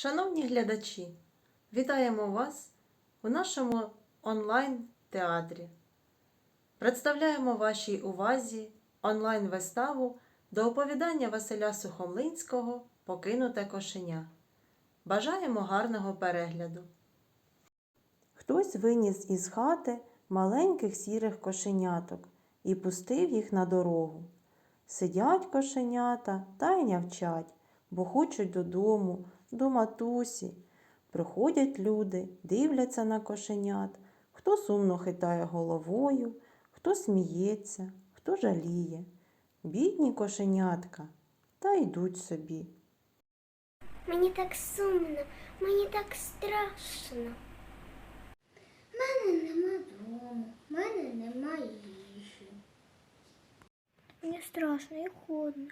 Шановні глядачі, вітаємо вас у нашому онлайн-театрі. Представляємо вашій увазі онлайн-виставу до оповідання Василя Сухомлинського Покинуте кошеня. Бажаємо гарного перегляду. Хтось виніс із хати маленьких сірих кошеняток і пустив їх на дорогу. Сидять кошенята та й нявчать, бо хочуть додому, до матусі. Приходять люди, дивляться на кошенят, хто сумно хитає головою, хто сміється, хто жаліє. Бідні кошенятка, та йдуть собі. Мені так сумно, мені так страшно. Мене нема дому, мене нема їжі. Мені страшно і холодно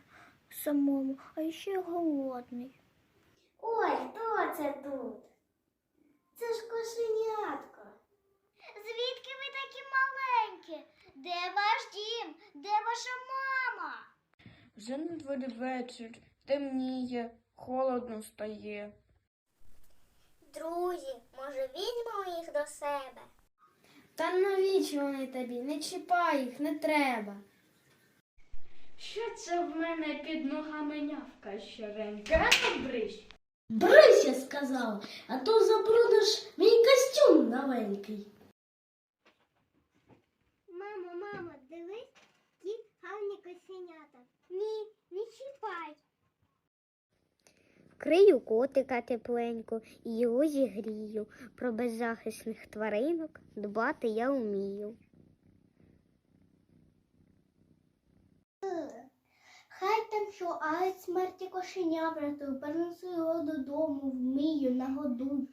самому, а ще голодний. Ой, хто це тут? Це ж кошенятко. Звідки ви такі маленькі? Де ваш дім? Де ваша мама? Вже на дворі вечір, темніє, холодно стає. Друзі, може візьмемо їх до себе? Та навіщо вони тобі? Не чіпай їх, не треба. Що це в мене під ногами нявка щоренька? А брись. Брись, я сказала, а то забрудиш мій костюм новенький. Мамо, мамо, дивись, ті гарні косенята. Ні, не чіпай. Вкрию котика тепленько і його зігрію. Про беззахисних тваринок дбати я вмію. Що, а смерті кошеня врятую, перенесу його додому, вмію, нагодуй.